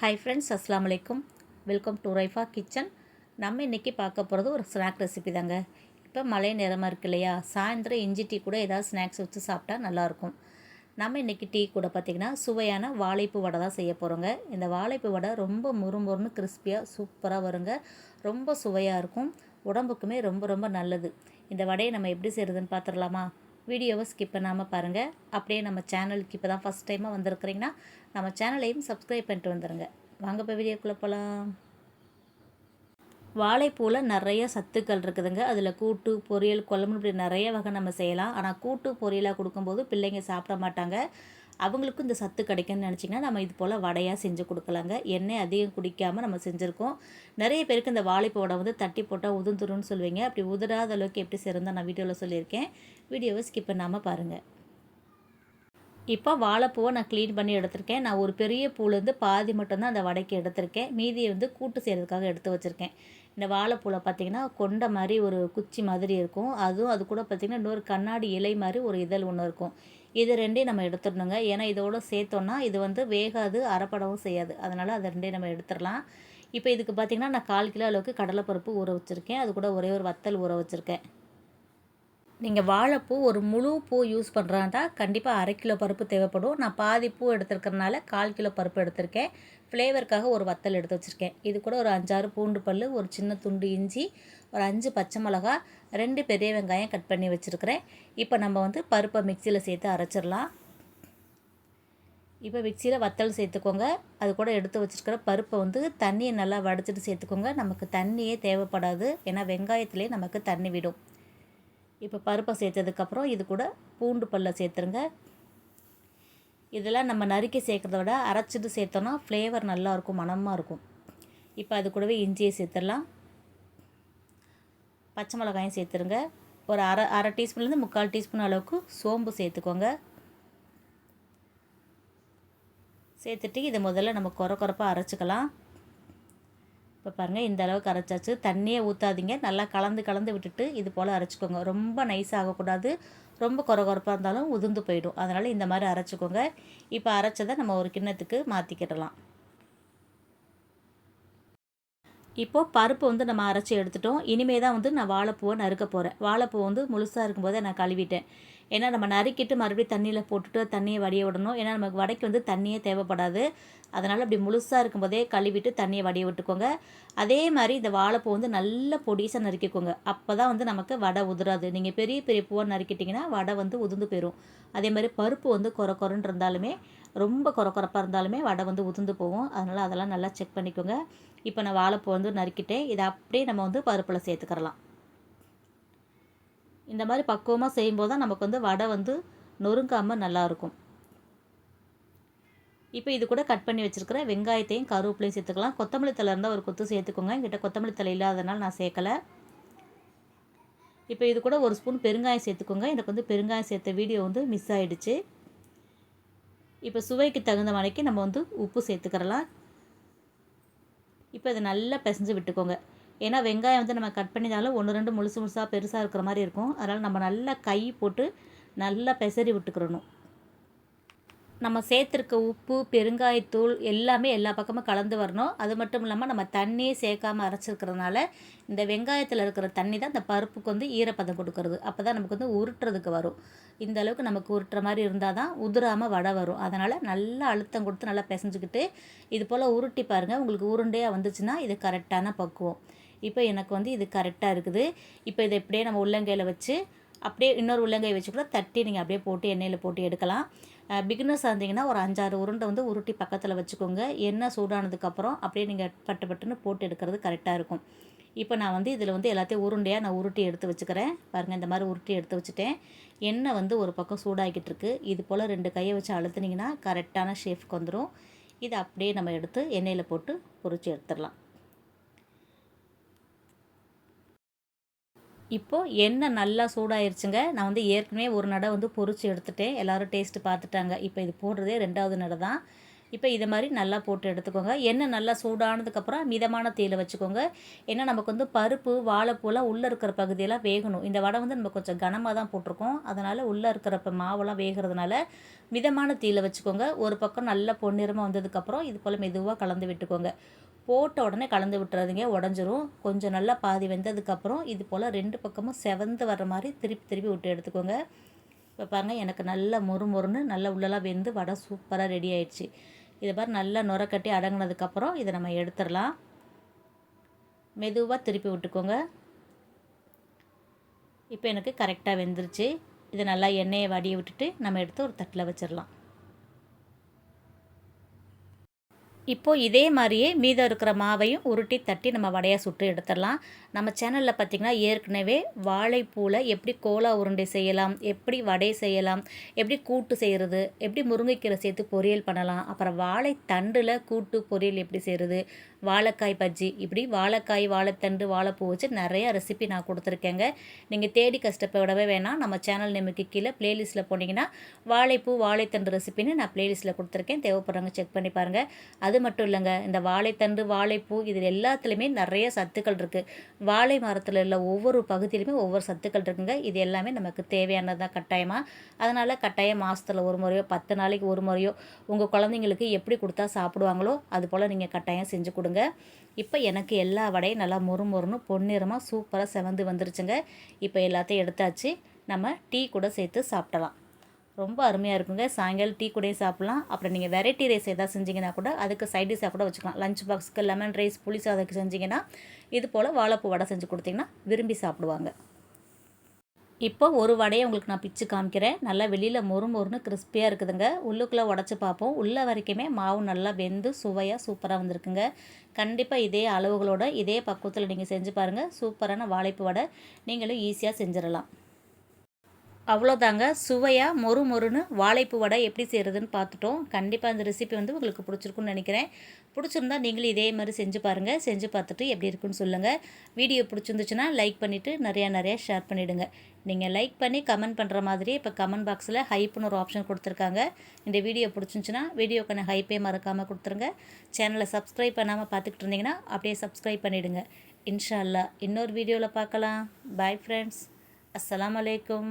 Hi friends அஸ்லாம் வலைக்கும் welcome to Raifa kitchen நம்ம இன்றைக்கி பார்க்க போகிறது ஒரு ஸ்நாக் ரெசிபி தாங்க. இப்போ மழை நேரமாக இருக்கு இல்லையா? சாயந்தரம் இஞ்சி டீ கூட ஏதாவது ஸ்நாக்ஸ் வச்சு சாப்பிட்டா நல்லாயிருக்கும் நம்ம இன்றைக்கி டீ கூட பார்த்திங்கன்னா சுவையான வாழைப்பு வடை தான் செய்ய போகிறோங்க இந்த வாழைப்பு வடை ரொம்ப முறுமுறுன்னு கிறிஸ்பியாக சூப்பராக வருங்க. ரொம்ப சுவையாக இருக்கும். உடம்புக்குமே ரொம்ப ரொம்ப நல்லது. இந்த வடையை நம்ம எப்படி செய்கிறதுன்னு பார்த்துடலாமா வீடியோவை ஸ்கிப் பண்ணாமல் பாருங்கள் அப்படியே நம்ம சேனலுக்கு இப்போ தான் ஃபஸ்ட் டைமாக வந்திருக்கிறீங்கன்னா நம்ம சேனலையும் சப்ஸ்கிரைப் பண்ணிட்டு வந்துடுங்க வாங்க இப்போ வீடியோக்குள்ளே போகலாம் வாழைப்பூவில் நிறைய சத்துக்கள் இருக்குதுங்க. அதில் கூட்டு பொரியல் குழம்பு இப்படி நிறைய வகை நம்ம செய்யலாம். ஆனால் கூட்டு பொரியலாக கொடுக்கும்போது பிள்ளைங்க சாப்பிட மாட்டாங்க. அவங்களுக்கும் இந்த சத்து கிடைக்கும்னு நினச்சிங்கன்னா நம்ம இது போல் வடையாக செஞ்சு கொடுக்கலாங்க. எண்ணெய் அதிகம் குடிக்காமல் நம்ம செஞ்சுருக்கோம். நிறைய பேருக்கு இந்த வாழைப்போடை வந்து தட்டி போட்டால் உதுந்துருன்னு சொல்லுவீங்க. அப்படி உதிராத அளவுக்கு எப்படி சிறந்தால் நான் வீடியோவில் சொல்லியிருக்கேன். வீடியோவை ஸ்கிப் பண்ணாமல் பாருங்கள் இப்போ வாழைப்பூவை நான் க்ளீன் பண்ணி எடுத்திருக்கேன். நான் ஒரு பெரிய பூலேருந்து பாதி மட்டும்தான் அந்த வடைக்கு எடுத்திருக்கேன். மீதியை வந்து கூட்டு செய்கிறதுக்காக எடுத்து வச்சுருக்கேன். இந்த வாழைப்பூவில் பார்த்திங்கன்னா கொண்ட மாதிரி ஒரு குச்சி மாதிரி இருக்கும். அதுவும் அது கூட பார்த்திங்கன்னா இன்னொரு கண்ணாடி இலை மாதிரி ஒரு இதழ் ஒன்று இருக்கும். இது ரெண்டையும் நம்ம எடுத்துடணுங்க. ஏன்னா இதோடு சேர்த்தோன்னா இது வந்து வேகாது அரைப்படவும் செய்யாது. அதனால் அதை ரெண்டையும் நம்ம எடுத்துடலாம். இப்போ இதுக்கு பார்த்திங்கன்னா நான் கால் கிலோ அளவுக்கு கடலைப்பருப்பு ஊற வச்சுருக்கேன். அது கூட ஒரே ஒரு வத்தல் ஊற வச்சுருக்கேன். நீங்கள் வாழைப்பூ ஒரு முழு பூ யூஸ் பண்ணுறாண்டா கண்டிப்பாக அரை கிலோ பருப்பு தேவைப்படும். நான் பாதி பூ எடுத்துருக்கறனால கால் கிலோ பருப்பு எடுத்திருக்கேன். ஃப்ளேவருக்காக ஒரு வத்தல் எடுத்து வச்சுருக்கேன். இது கூட ஒரு அஞ்சாறு பூண்டு பல் ஒரு சின்ன துண்டு இஞ்சி ஒரு அஞ்சு பச்சை மிளகா ரெண்டு பெரிய வெங்காயம் கட் பண்ணி வச்சுருக்கிறேன். இப்போ நம்ம வந்து பருப்பை மிக்சியில் சேர்த்து அரைச்சிடலாம். இப்போ மிக்சியில் வத்தல் சேர்த்துக்கோங்க. அது கூட எடுத்து வச்சுருக்கிற பருப்பை வந்து தண்ணியை நல்லா வடிச்சிட்டு சேர்த்துக்கோங்க. நமக்கு தண்ணியே தேவைப்படாது. ஏன்னா வெங்காயத்துலேயே நமக்கு தண்ணி விடும். இப்போ பருப்பை சேர்த்ததுக்கப்புறம் இது கூட பூண்டு பல்ல சேர்த்துருங்க. இதெல்லாம் நம்ம நறுக்கி சேர்க்குறத விட அரைச்சிட்டு சேர்த்தோன்னா ஃப்ளேவர் நல்லாயிருக்கும் மணமாக இருக்கும். இப்போ அது கூடவே இஞ்சியை சேர்த்துடலாம். பச்சை மிளகாயும் சேர்த்துருங்க. ஒரு அரை அரை டீஸ்பூன்லேருந்து முக்கால் டீஸ்பூன் அளவுக்கு சோம்பு சேர்த்துக்கோங்க. சேர்த்துட்டு இதை முதல்ல நம்ம குறை குறைப்பாக அரைச்சிக்கலாம். இப்போ பாருங்கள் இந்த அளவுக்கு அரைச்சாச்சு. தண்ணியே ஊற்றாதீங்க நல்லா கலந்து கலந்து விட்டுட்டு இது போல் அரைச்சிக்கோங்க. ரொம்ப நைஸ் ஆகக்கூடாது. ரொம்ப குறை குறைப்பாக இருந்தாலும் உதிர்ந்து போயிடும். அதனால் இந்த மாதிரி அரைச்சிக்கோங்க. இப்போ அரைச்சதை நம்ம ஒரு கிண்ணத்துக்கு மாற்றிக்கிடலாம் இப்போது பருப்பு வந்து நம்ம அரைச்சி எடுத்துட்டோம். இனிமே தான் வந்து நான் வாழைப்பூவை நறுக்க போகிறேன் வாழைப்பூ வந்து முழுசாக இருக்கும்போதே நான் கழுவிட்டேன். ஏன்னா நம்ம நறுக்கிட்டு மறுபடியும் தண்ணியில் போட்டுட்டு தண்ணியை வடிய விடணும். ஏன்னா நமக்கு வடைக்கு வந்து தண்ணியே தேவைப்படாது. அதனால் அப்படி முழுசாக இருக்கும்போதே கழுவிட்டு தண்ணியை வடிய விட்டுக்கோங்க. அதே மாதிரி இந்த வாழைப்பூ வந்து நல்ல பொடிசாக நறுக்கிக்கோங்க. அப்போ தான் வந்து நமக்கு வடை உதிராது. நீங்கள் பெரிய பெரிய பூவை நறுக்கிட்டிங்கன்னா வடை வந்து உதிர்ந்து போயிடும் அதே மாதிரி பருப்பு வந்து குறை குறைன்னு இருந்தாலுமே ரொம்ப குறை குறைப்பாக இருந்தாலுமே வடை வந்து உதிர்ந்து போகும். அதனால் அதெல்லாம் நல்லா செக் பண்ணிக்கோங்க. இப்போ நான் வாழைப்பூ வந்து நறுக்கிட்டேன். இதை அப்படியே நம்ம வந்து பருப்பில் சேர்த்துக்கிறலாம். இந்த மாதிரி பக்குவமாக செய்யும்போது தான் நமக்கு வந்து வடை வந்து நொறுங்காமல் நல்லாயிருக்கும் இப்போ இது கூட கட் பண்ணி வச்சுருக்கிற வெங்காயத்தையும் கருவேப்பிலையும் சேர்த்துக்கலாம். கொத்தமல்லி தலை இருந்தால் ஒரு கொத்து சேர்த்துக்கோங்க. என்கிட்ட கொத்தமல்லி தலை இல்லாதனால நான் சேர்க்கலை. இப்போ இது கூட ஒரு ஸ்பூன் பெருங்காயம் சேர்த்துக்கோங்க. எனக்கு வந்து பெருங்காயம் சேர்த்த வீடியோ வந்து மிஸ் ஆகிடுச்சு இப்போ சுவைக்கு தகுந்த மணிக்கு நம்ம வந்து உப்பு சேர்த்துக்கிறலாம். இப்போ இதை நல்லா பிசைஞ்சு விட்டுக்கோங்க. ஏன்னா வெங்காயம் வந்து நம்ம கட் பண்ணினாலும் ஒன்று ரெண்டு முழுசு முழுசாக பெருசாக இருக்கிற மாதிரி இருக்கும். அதனால் நம்ம நல்லா கை போட்டு நல்லா பெசரி விட்டுக்கிறணும். நம்ம சேர்த்துருக்க உப்பு பெருங்காயத்தூள் எல்லாமே எல்லா பக்கமும் கலந்து வரணும். அது மட்டும் இல்லாமல் நம்ம தண்ணியே சேர்க்காமல் அரைச்சிருக்கிறதுனால இந்த வெங்காயத்தில் இருக்கிற தண்ணி தான் இந்த பருப்புக்கு வந்து ஈரப்பதம் கொடுக்கறது. அப்போ தான் நமக்கு வந்து உருட்டுறதுக்கு வரும். இந்த அளவுக்கு நமக்கு உருட்டுற மாதிரி இருந்தால் தான் உதிராமல் வடை வரும். அதனால் நல்லா அழுத்தம் கொடுத்து நல்லா பிசைஞ்சுக்கிட்டு இது போல் உருட்டி பாருங்கள் உங்களுக்கு உருண்டையாக வந்துச்சுன்னா இது கரெக்டான பக்குவம். இப்போ எனக்கு வந்து இது கரெக்டாக இருக்குது. இப்போ இதை இப்படியே நம்ம உள்ளங்கையில் வச்சு அப்படியே இன்னொரு உள்ளங்கை வச்சு கூட தட்டி நீங்கள் அப்படியே போட்டு எண்ணெயில் போட்டு எடுக்கலாம். பிகினர்ஸாக இருந்தீங்கன்னா ஒரு அஞ்சாறு உருண்டை வந்து உருட்டி பக்கத்தில் வச்சுக்கோங்க. எண்ணெய் சூடானதுக்கப்புறம் அப்படியே நீங்கள் பட்டு பட்டுன்னு போட்டு எடுக்கிறது கரெக்டாக இருக்கும். இப்போ நான் வந்து இதில் வந்து எல்லாத்தையும் உருண்டையாக நான் உருட்டி எடுத்து வச்சுக்கிறேன். பாருங்கள் இந்த மாதிரி உருட்டி எடுத்து வச்சுட்டேன். எண்ணெய் வந்து ஒரு பக்கம் சூடாகிட்டு இருக்கு. இது போல் ரெண்டு கையை வச்சு அழுத்துனீங்கன்னா கரெக்டான ஷேஃப்க்கு வந்துடும் இதை அப்படியே நம்ம எடுத்து எண்ணெயில் போட்டு பொறிச்சு எடுத்துடலாம். இப்போது எண்ணெய் நல்லா சூடாயிருச்சுங்க? நான் வந்து ஏற்கனவே ஒரு நடை வந்து பொறிச்சு எடுத்துகிட்டேன் எல்லோரும் டேஸ்ட்டு பார்த்துட்டாங்க. இப்போ இது போடுறதே ரெண்டாவது நடை தான். இப்போ இதை மாதிரி நல்லா போட்டு எடுத்துக்கோங்க. எண்ணெய் நல்லா சூடானதுக்கப்புறம் மிதமான தீயில் வச்சுக்கோங்க. ஏன்னா நமக்கு வந்து பருப்பு வாழைப்பூலாம் உள்ளே இருக்கிற பகுதியெல்லாம் வேகணும். இந்த வடை வந்து நம்ம கொஞ்சம் கனமாக தான் போட்டிருக்கோம். அதனால் உள்ளே இருக்கிற இப்போ மாவெல்லாம் வேகிறதுனால மிதமான தீயில் வச்சுக்கோங்க. ஒரு பக்கம் நல்லா பொன்னிறமாக வந்ததுக்கப்புறம் இது போல் மெதுவாக கலந்து விட்டுக்கோங்க. போட்ட உடனே கலந்து விட்டுறதுங்க உடஞ்சிரும். கொஞ்சம் நல்லா பாதி வெந்ததுக்கப்புறம் இது போல் ரெண்டு பக்கமும் செவந்து வர்ற மாதிரி திருப்பி திருப்பி விட்டு எடுத்துக்கோங்க. இப்போ பாருங்கள் எனக்கு நல்லா மொறு மொறுன்னு நல்லா உள்ளெல்லாம் வெந்து வடை சூப்பராக ரெடி ஆயிடுச்சு. இதை பாரு நல்லா நுரக்கட்டி அடங்கினதுக்கப்புறம் இதை நம்ம எடுத்துடலாம். மெதுவாக திருப்பி விட்டுக்கோங்க. இப்போ எனக்கு கரெக்டாக வெந்துருச்சு. இதை நல்லா எண்ணெயை வடிய விட்டுட்டு நம்ம எடுத்து ஒரு தட்டில் வச்சிடலாம். இப்போது இதே மாதிரியே மீதம் இருக்கிற மாவையும் உருட்டி தட்டி நம்ம வடையாக சுட்டு எடுத்துடலாம். நம்ம சேனலில் பார்த்திங்கன்னா ஏற்கனவே வாழைப்பூவில் எப்படி கோலா உருண்டை செய்யலாம் எப்படி வடை செய்யலாம் எப்படி கூட்டு செய்கிறது எப்படி முருங்கைக்கீரை சேர்த்து பொரியல் பண்ணலாம் அப்புறம் வாழைத்தண்டில் கூட்டு பொரியல் எப்படி செய்கிறது வாழைக்காய் பஜ்ஜி இப்படி வாழைக்காய் வாழைத்தண்டு வாழைப்பூ வச்சு நிறையா ரெசிபி நான் கொடுத்துருக்கேங்க. நீங்கள் தேடி கஷ்டப்படவே வேணாம். நம்ம சேனல் நேமுக்கு கீழே ப்ளேலிஸ்ட்டில் போனீங்கன்னா வாழைப்பூ வாழைத்தண்டு ரெசிபின்னு நான் ப்ளேலிஸ்ட்டில் கொடுத்துருக்கேன். தேவைப்படுறவங்க செக் பண்ணி பாருங்கள் அது அது மட்டும் இல்லைங்க. இந்த வாழைத்தண்டு வாழைப்பூ இதில் எல்லாத்துலேயுமே நிறைய சத்துக்கள் இருக்குது வாழை மரத்தில் உள்ள ஒவ்வொரு பகுதியிலுமே ஒவ்வொரு சத்துக்கள் இருக்குங்க. இது எல்லாமே நமக்கு தேவையானது தான் கட்டாயமாக அதனால் கட்டாயம் மாதத்தில் ஒரு முறையோ பத்து நாளைக்கு ஒரு முறையோ உங்கள் குழந்தைங்களுக்கு எப்படி கொடுத்தா சாப்பிடுவாங்களோ அது போல் நீங்கள் கட்டாயம் செஞ்சு கொடுங்க. இப்போ எனக்கு எல்லா வடையும் நல்லா மொறு மொறுன்னு பொன்னிறமாக சூப்பராக செவந்து வந்துருச்சுங்க. இப்போ எல்லாத்தையும் எடுத்தாச்சு. நம்ம டீ கூட சேர்த்து சாப்பிடலாம். ரொம்ப அருமையாக இருக்குங்க. சாயங்காலம் டீ கூட சாப்பிட்லாம். அப்புறம் நீங்கள் வெரைட்டி ரைஸ் எதாவது செஞ்சிங்கன்னா கூட அதுக்கு சைட் டிஷ்ஷாக கூட வச்சுக்கலாம். லஞ்ச் பாக்ஸ்க்கு லெமன் ரைஸ் புளி சாதத்துக்கு செஞ்சிங்கன்னா இது போல் வாழைப்பூ வடை செஞ்சு கொடுத்தீங்கன்னா விரும்பி சாப்பிடுவாங்க. இப்போ ஒரு வடையை உங்களுக்கு நான் பிச்சு காமிக்கிறேன். நல்லா வெளியில் மொறு மொறுன்னு கிறிஸ்பியாக இருக்குதுங்க. உள்ளுக்குள்ளே உடச்சி பார்ப்போம். உள்ள வரைக்குமே மாவு நல்லா வெந்து சுவையாக சூப்பராக வந்திருக்குங்க. கண்டிப்பாக இதே அளவுகளோட இதே பக்குவத்தில் நீங்கள் செஞ்சு பாருங்கள் சூப்பரான வாழைப்பு வடை. நீங்களும் ஈஸியாக செஞ்சிடலாம். அவ்வளோதாங்க. சுவையாக மொறு மொறுன்னு வாழைப்பு வடை எப்படி செய்கிறதுன்னு பார்த்துட்டோம். கண்டிப்பாக அந்த ரெசிபி வந்து உங்களுக்கு பிடிச்சிருக்குன்னு நினைக்கிறேன். பிடிச்சிருந்தா நீங்களும் இதே மாதிரி செஞ்சு பாருங்கள் செஞ்சு பார்த்துட்டு எப்படி இருக்குன்னு சொல்லுங்கள் வீடியோ பிடிச்சிருந்துச்சுன்னா லைக் பண்ணிவிட்டு நிறையா நிறையா ஷேர் பண்ணிவிடுங்க நீங்கள் லைக் பண்ணி கமெண்ட் பண்ணுற மாதிரி இப்போ கமெண்ட் பாக்ஸில் ஹைப்புன்னு ஒரு ஆப்ஷன் கொடுத்துருக்காங்க. இந்த வீடியோ பிடிச்சிருந்துச்சுன்னா வீடியோக்கான ஹைப்பே மறக்காமல் கொடுத்துருங்க. சேனலை சப்ஸ்கிரைப் பண்ணாமல் பார்த்துக்கிட்டு இருந்தீங்கன்னா அப்படியே சப்ஸ்கிரைப் பண்ணிவிடுங்க இன்ஷா அல்லா இன்னொரு வீடியோவில் பார்க்கலாம். பாய் ஃப்ரெண்ட்ஸ் அஸ்லாம் வலைக்கம்